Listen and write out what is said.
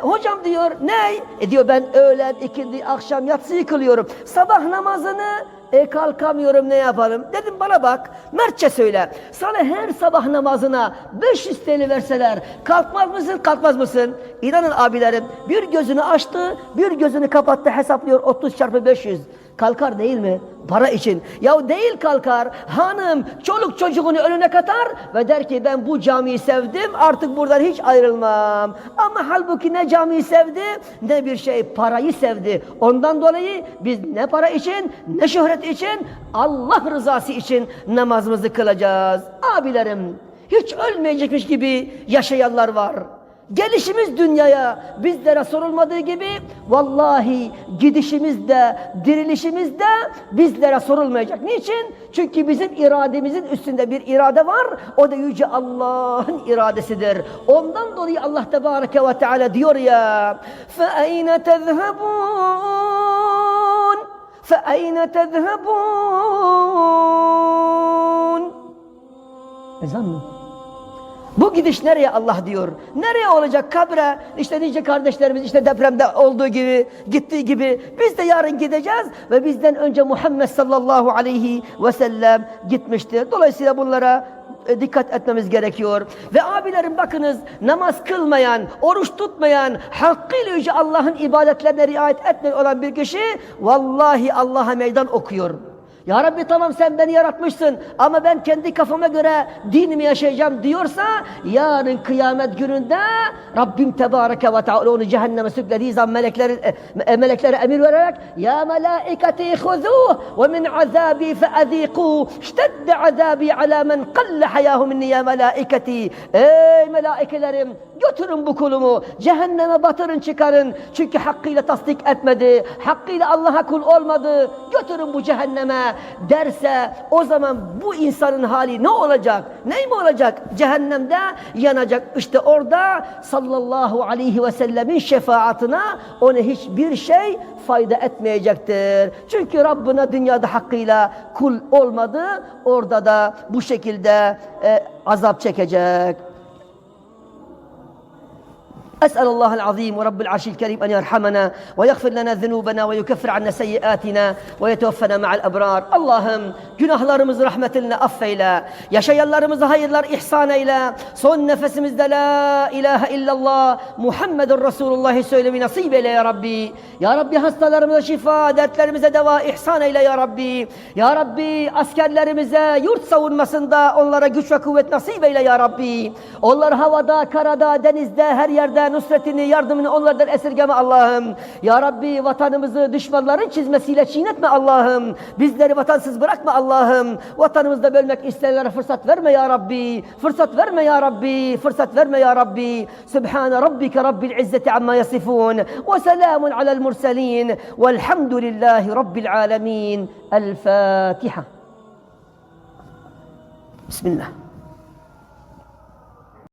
Hocam diyor ne? E diyor ben öğlen, ikindi, akşam yatsıyı kılıyorum. Sabah namazını e kalkamıyorum ne yapalım? Dedim bana bak Mertçe söyle. Sana her sabah namazına 500 TL verseler kalkmaz mısın kalkmaz mısın? İnanın abilerim bir gözünü açtı bir gözünü kapattı hesaplıyor 30 çarpı 500. Kalkar değil mi? Para için. Ya değil kalkar. Hanım çoluk çocuğunu önüne katar ve der ki ben bu camiyi sevdim artık buradan hiç ayrılmam. Ama halbuki ne camiyi sevdi ne bir şey parayı sevdi. Ondan dolayı biz ne para için ne şöhret için Allah rızası için namazımızı kılacağız. Abilerim hiç ölmeyecekmiş gibi yaşayanlar var. Gelişimiz dünyaya bizlere sorulmadığı gibi vallahi gidişimiz de dirilişimiz de bizlere sorulmayacak. Niçin? Çünkü bizim irademizin üstünde bir irade var. O da yüce Allah'ın iradesidir. Ondan dolayı Allah Tebareke ve Teala diyor ya فَاَيْنَ تَذْهَبُونَ فَاَيْنَ تَذْهَبُونَ Ezan mı? Bu gidiş nereye Allah diyor? Nereye olacak kabre? İşte nice kardeşlerimiz işte depremde olduğu gibi, gittiği gibi biz de yarın gideceğiz ve bizden önce Muhammed sallallahu aleyhi ve sellem gitmiştir. Dolayısıyla bunlara e, dikkat etmemiz gerekiyor. Ve abilerim bakınız namaz kılmayan, oruç tutmayan, hakkıyla yüce Allah'ın ibadetlerine riayet etmeyen olan bir kişi vallahi Allah'a meydan okuyor. Ya Rabbi tamam sen beni yaratmışsın ama ben kendi kafama göre dinimi yaşayacağım diyorsa yarın kıyamet gününde Rabbim Tebareke ve Teala onu cehenneme süklediği zaman melekleri, e, meleklere emir vererek Ya melaiketi huzuh ve min azabi feazîkû iştedde azabi ala men kalle hayahu minni ya melaiketi Ey melaikelerim götürün bu kulumu cehenneme batırın çıkarın. Çünkü hakkıyla tasdik etmedi hakkıyla Allah'a kul olmadı. Götürün bu cehenneme derse o zaman bu insanın hali ne olacak? Ney mi olacak? Cehennemde yanacak. İşte orada sallallahu aleyhi ve sellemin şefaatine ona hiçbir şey fayda etmeyecektir. Çünkü Rabbine dünyada hakkıyla kul olmadı. Orada da bu şekilde e, azap çekecek. أسأل الله العظيم ورب العرش الكريم أن يرحمنا ويغفر لنا ذنوبنا ويكفر عنا سيئاتنا ويتوفنا مع الأبرار Allah'ım günahlarımızı rahmetinle affeyle yaşayanlarımızı hayırlar ihsan eyle son nefesimizde la ilahe illallah Muhammedun Resulullah söylemeyi nasip eyle ya Rabbi Ya Rabbi hastalarımıza şifa dertlerimize deva ihsan eyle ya Rabbi Ya Rabbi askerlerimize yurt savunmasında onlara güç ve kuvvet nasip eyle ya Rabbi onlar havada karada denizde her yerde nusretini, yardımını onlardan esirgeme Allah'ım. Ya Rabbi vatanımızı düşmanların çizmesiyle çiğnetme Allah'ım. Bizleri vatansız bırakma Allah'ım. Vatanımızda bölmek isteyenlere fırsat verme ya Rabbi. Fırsat verme ya Rabbi. Fırsat verme ya Rabbi. Sübhane Rabbike Rabbil İzzeti amma yasifun. Ve selamun alel murselin. Velhamdülillahi Rabbil alemin. El Fatiha. Bismillah.